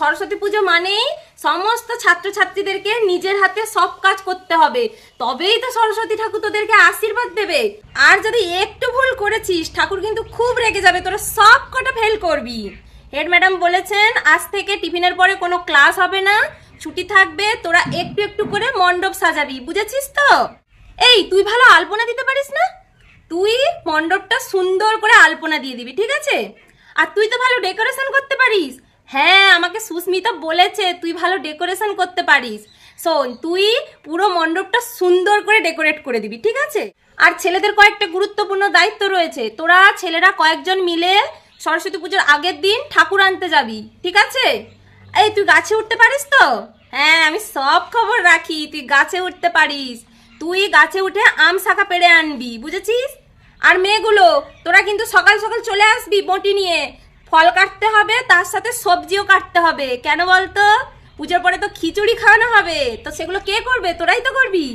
সরস্বতী পুজো মানেই সমস্ত ছাত্রছাত্রীদেরকে নিজের হাতে সব কাজ করতে হবে। তবেই তো সরস্বতী ঠাকুর তোদেরকে আশীর্বাদ দেবে। আর যদি একটু ভুল করেছিস, ঠাকুর কিন্তু খুব রেগে যাবে, তোরা সব কটা ফেল করবি। হেড ম্যাডাম বলেছেন, আজ থেকে টিফিনের পরে কোনো ক্লাস হবে না, ছুটি থাকবে, তোরা একটু একটু করে মণ্ডপ সাজাবি, বুঝেছিস তো? এই, তুই ভালো আলপনা দিতে পারিস না? তুই মণ্ডপটা সুন্দর করে আলপনা দিয়ে দিবি, ঠিক আছে? আর তুই তো ভালো ডেকোরেশন করতে পারিস। হ্যাঁ আমাকে সুস্মিতা বলেছে, তুই ভালো ডেকোরেশন করতে পারিস। শোন তুই পুরো মণ্ডপটা সুন্দর করে ডেকোরেট করে দিবি, ঠিক আছে? আর ছেলেদের কয়েকটা গুরুত্বপূর্ণ দায়িত্ব রয়েছে। তোরা ছেলেরা কয়েকজন মিলে সরস্বতী পুজোর আগের দিন ঠাকুর আনতে যাবি, ঠিক আছে? এই, তুই গাছে উঠতে পারিস তো? হ্যাঁ আমি সব খবর রাখি, তুই গাছে উঠতে পারিস। তুই গাছে উঠে আম শাখা পেড়ে আনবি, বুঝেছিস? আর মেয়েগুলো, তোরা কিন্তু সকাল সকাল চলে আসবি বটি নিয়ে। ফল কাটতে হবে, তার সাথে সবজিও কাটতে হবে। কেন বলতো? পুজোর পরে তো খিচুড়ি খাওয়ানো হবে। তো সেগুলো কে করবে? তোরাই তো করবি।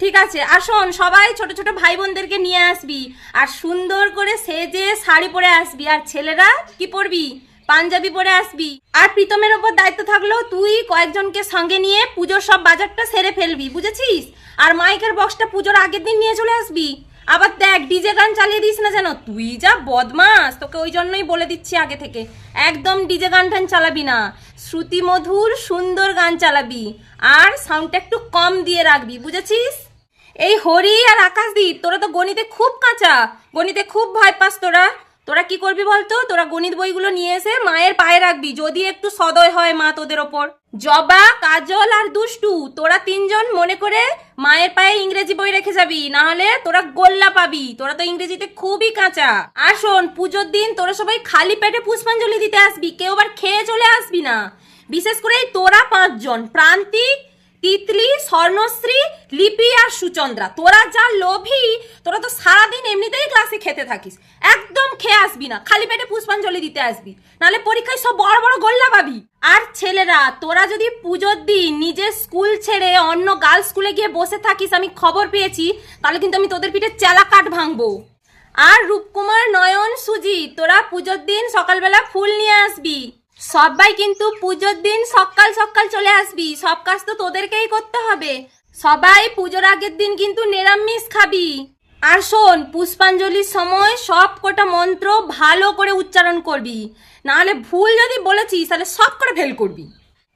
ঠিক আছে আসুন সবাই ছোট ছোট ভাই বোনদেরকে নিয়ে আসবি, আর সুন্দর করে সেজে শাড়ি পরে আসবি, আর ছেলেরা কি পরবি? পাঞ্জাবি পরে আসবি। আর প্রীতমের ওপর দায়িত্ব থাকল তুই কয়েকজনকে সঙ্গে নিয়ে পুজোর সব বাজারটা সেরে ফেলবি, বুঝেছিস? আর মাইকের বক্সটা পুজোর আগের দিন নিয়ে চলে আসবি। আবার দেখ ডিজে গান চালিয়ে দিস না যেন। তুই যা বদমাস, তোকে ওই জন্যই বলে দিচ্ছি আগে থেকে। একদম ডিজে গান টান চালাবি না। শ্রুতি মধুর সুন্দর গান চালাবি। আর সাউন্ডটা একটু কম দিয়ে রাখবি, বুঝেছিস? এই হরি আর আকাশদীপ, তোরা তো গণিতে খুব কাঁচা। গণিতে খুব ভয় পাস তোরা। তোরা কি করবি বলতো? তোরা গণিত বইগুলো নিয়ে এসে মায়ের পায়ে রাখবি, যদি একটু সদয় হয় মা তোদের ওপর। জবা, কাজল আর দুষ্টু, তোরা তিনজন মনে করে মায়ের পায়ে ইংরেজি বই রেখে যাবি না হলে তোরা গোল্লা পাবি। তোরা তো ইংরেজিতে খুবই কাঁচা। আর শোন, পুজোর দিন তোরা সবাই খালি পেটে পুষ্পাঞ্জলি দিতে আসবি, কেউ আবার খেয়ে চলে আসবি না। বিশেষ করে তোরা পাঁচজন, প্রান্তিক তিতলি, স্বর্ণশ্রী, লিপি আর সুচন্দ্রা। তোরা যা লোভী, তোরা তো সারাদিন এমনিতেই ক্লাসে খেতে থাকিস। একদম খেয়ে আসবি না। খালি পেটে পুষ্পাঞ্জলি দিতে আসবি। নাহলে পরীক্ষায় সব বড় বড় গোল্লা পাবি। আর ছেলেরা, তোরা যদি পুজোর দিন নিজের স্কুল ছেড়ে অন্য গার্লস স্কুলে গিয়ে বসে থাকিস, আমি খবর পেয়েছি, তাহলে কিন্তু আমি তোদের পিঠে চেলা কাঠ ভাঙবো। আর রূপকুমার, নয়ন সুজি তোরা পুজোর দিন সকালবেলা ফুল নিয়ে আসবি। সবাই কিন্তু পুজোর দিন সকাল সকাল চলে আসবি। সব কাজ তো তোদেরকেই করতে হবে। সবাই পুজোর আগের দিন কিন্তু নিরামিষ খাবি। আর শোন, পুষ্পাঞ্জলির সময় সব কটা মন্ত্র ভালো করে উচ্চারণ করবি। নাহলে ভুল যদি বলেছিস, তাহলে সব করে ফেল করবি।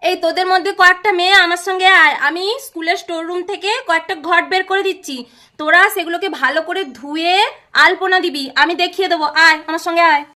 এই তোদের মধ্যে কয়েকটা মেয়ে আমার সঙ্গে আয়। আমি স্কুলের স্টোর রুম থেকে কয়েকটা ঘট বের করে দিচ্ছি। তোরা সেগুলোকে ভালো করে ধুয়ে আলপনা দিবি। আমি দেখিয়ে দেবো। আয়, আমার সঙ্গে আয়।